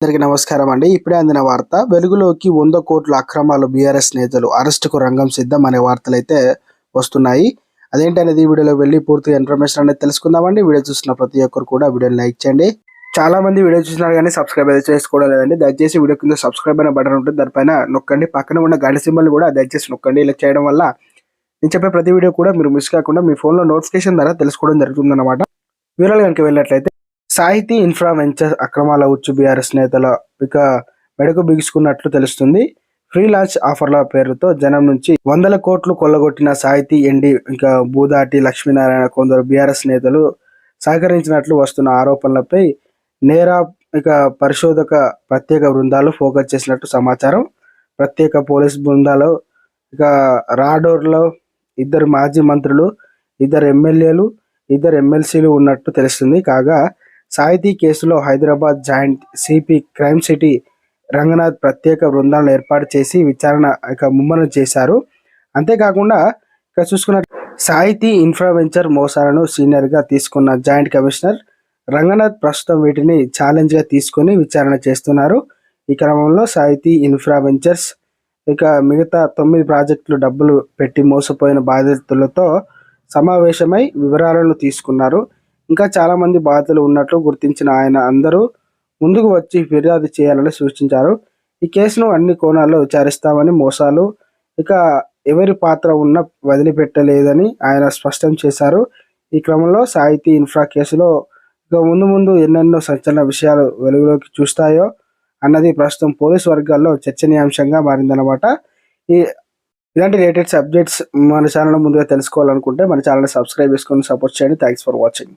అందరికీ నమస్కారం అండి. ఇప్పుడే అందిన వార్త వెలుగులోకి వంద కోట్ల అక్రమాలు బీఆర్ఎస్ నేతలు అరెస్టుకు రంగం సిద్ధం అనే వార్తలు అయితే వస్తున్నాయి అదేంటనేది వీడియోలో వెళ్ళి పూర్తిగా ఇన్ఫర్మేషన్ అనేది తెలుసుకుందామండి వీడియో చూసిన ప్రతి ఒక్కరు కూడా వీడియోని లైక్ చేయండి. చాలా మంది వీడియో చూసినారు కానీ సబ్స్క్రైబ్ అయితే చేసుకోవడం లేదండి. దయచేసి వీడియో కింద సబ్స్క్రైబ్ అనే బటన్ ఉంటుంది దానిపైన నొక్కండి. పక్కన ఉన్న గంట సింబల్ కూడా దయచేసి నొక్కండి. ఇలా చేయడం వల్ల నేను చెప్పే ప్రతి వీడియో కూడా మీరు మిస్ కాకుండా మీ ఫోన్లో నోటిఫికేషన్ ద్వారా తెలుసుకోవడం జరుగుతుందన్నమాట. వివరాలు కనుక వెళ్ళినట్లయితే సాహితీ ఇన్ఫ్రా వెంచర్ అక్రమాల ఉచ్చు బీఆర్ఎస్ నేతల ఇక మెడకు బిగుసుకున్నట్లు తెలుస్తుంది. ఫ్రీ లాంచ్ ఆఫర్ల పేరుతో జనం నుంచి వందల కోట్లు కొల్లగొట్టిన సాహితీ ఎండి ఇంకా బూదాటి లక్ష్మీనారాయణ కొందరు బీఆర్ఎస్ నేతలు సహకరించినట్లు వస్తున్న ఆరోపణలపై నేరా ఇక పరిశోధక ప్రత్యేక బృందాలు ఫోకస్ చేసినట్టు సమాచారం. ప్రత్యేక పోలీస్ బృందాలు ఇక రాడోర్లో ఇద్దరు మాజీ మంత్రులు ఇద్దరు ఎమ్మెల్యేలు ఇద్దరు ఎమ్మెల్సీలు ఉన్నట్టు తెలుస్తుంది. కాగా సాహితీ కేసులో Hyderabad joint CP crime city Ranganath ప్రత్యేక బృందాలను ఏర్పాటు చేసి విచారణ ఇక ముమ్మరం చేశారు. అంతేకాకుండా ఇక చూసుకున్న సాహితీ ఇన్ఫ్రావెంచర్ మోసాలను సీనియర్గా తీసుకున్న జాయింట్ కమిషనర్ రంగనాథ్ ప్రస్తుతం వీటిని ఛాలెంజ్గా తీసుకొని విచారణ చేస్తున్నారు. ఈ క్రమంలో సాహితీ ఇన్ఫ్రావెంచర్స్ ఇక మిగతా తొమ్మిది ప్రాజెక్టులు డబ్బులు పెట్టి మోసపోయిన బాధితులతో సమావేశమై వివరాలను తీసుకున్నారు. ఇంకా చాలా మంది బాధితులు ఉన్నట్లు గుర్తించిన ఆయన అందరూ ముందుకు వచ్చి ఫిర్యాదు చేయాలని సూచించారు. ఈ కేసును అన్ని కోణాల్లో విచారిస్తామని మోసాలు ఇక ఎవరి పాత్ర ఉన్న వదిలిపెట్టలేదని ఆయన స్పష్టం చేశారు. ఈ క్రమంలో సాహితీ ఇన్ఫ్రా కేసులో ఇక ముందు ముందు ఎన్నెన్నో సంచలన విషయాలు వెలుగులోకి చూస్తాయో అన్నది ప్రస్తుతం పోలీస్ వర్గాల్లో చర్చనీయాంశంగా మారిందనమాట ఈ ఇలాంటి లేటెస్ట్ అప్డేట్స్ మన ఛానల్ ముందుగా తెలుసుకోవాలనుకుంటే మన ఛానల్ సబ్స్క్రైబ్ చేసుకొని సపోర్ట్ చేయండి. Thanks for watching